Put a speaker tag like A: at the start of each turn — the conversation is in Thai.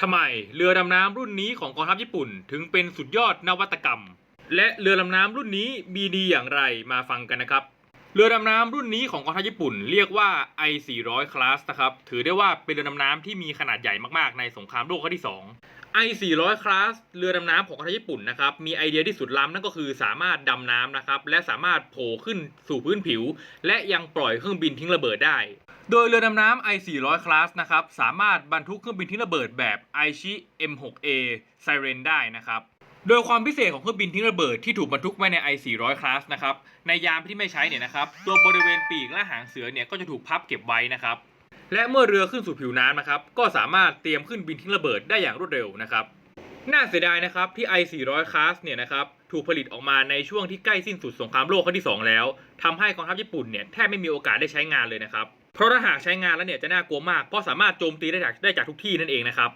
A: ทำไมเรือดำน้ำรุ่นนี้ของกองทัพญี่ปุ่น ถึงเป็นสุดยอดนวัตกรรม และเรือดำน้ำรุ่นนี้มีดีอย่างไรมาฟังกันนะครับ เรือดำน้ำรุ่นนี้ของกองทัพญี่ปุ่น เรียกว่า i 4 0 0 class นะครับ ถือได้ว่าเป็นเรือดำน้ำที่มีขนาดใหญ่มากๆในสงครามโลกครั้งที่ 2 i 4 0 0 class เรือดำน้ำของกองทัพญี่ปุ่นนะครับมีไอเดียที่สุดล้ำนั่นก็คือสามารถดำน้ำนะครับและสามารถโผล่ขึ้นสู่พื้นผิว และยังปล่อยเครื่องบินทิ้งระเบิดได้ โดยเรือดำน้ำ i 4 0 0 class นะครับสามารถบรรทุกเครื่องบินทิ้งระเบิดแบบ i c h i M6A Siren ได้นะครับโดยความพิเศษของเครื่องบินทิ้งระเบิดที่ถูกบรรทุกไว้ใน i 4 0 0 class นะครับในยามที่ไม่ใช้เนี่ยนะครับตัวบริเวณปีกและหางเสือเนี่ยก็จะถูกพับเก็บไว้นะครับ และเมื่อเรือขึ้นสู่ผิวน้ำนะครับ ก็สามารถเตรียมขึ้นบินทิ้งระเบิดได้อย่างรวดเร็วนะครับ น่าเสียดายนะครับที่ i 4 0 0 class เนี่ยนะครับถูกผลิตออกมาในช่วงที่ใกล้สิ้นสุดสงครามโลกครั้งที่ 2 แล้วทำให้กองทัพญี่ปุ่นเนี่ยแทบไม่มีโอกาสได้ใช้งานเลยนะครับ เพราะถ้าหากใช้งานแล้วเนี่ยจะน่ากลัวมาก เพราะสามารถโจมตีได้จากได้จากทุกที่นั่นเองนะครับ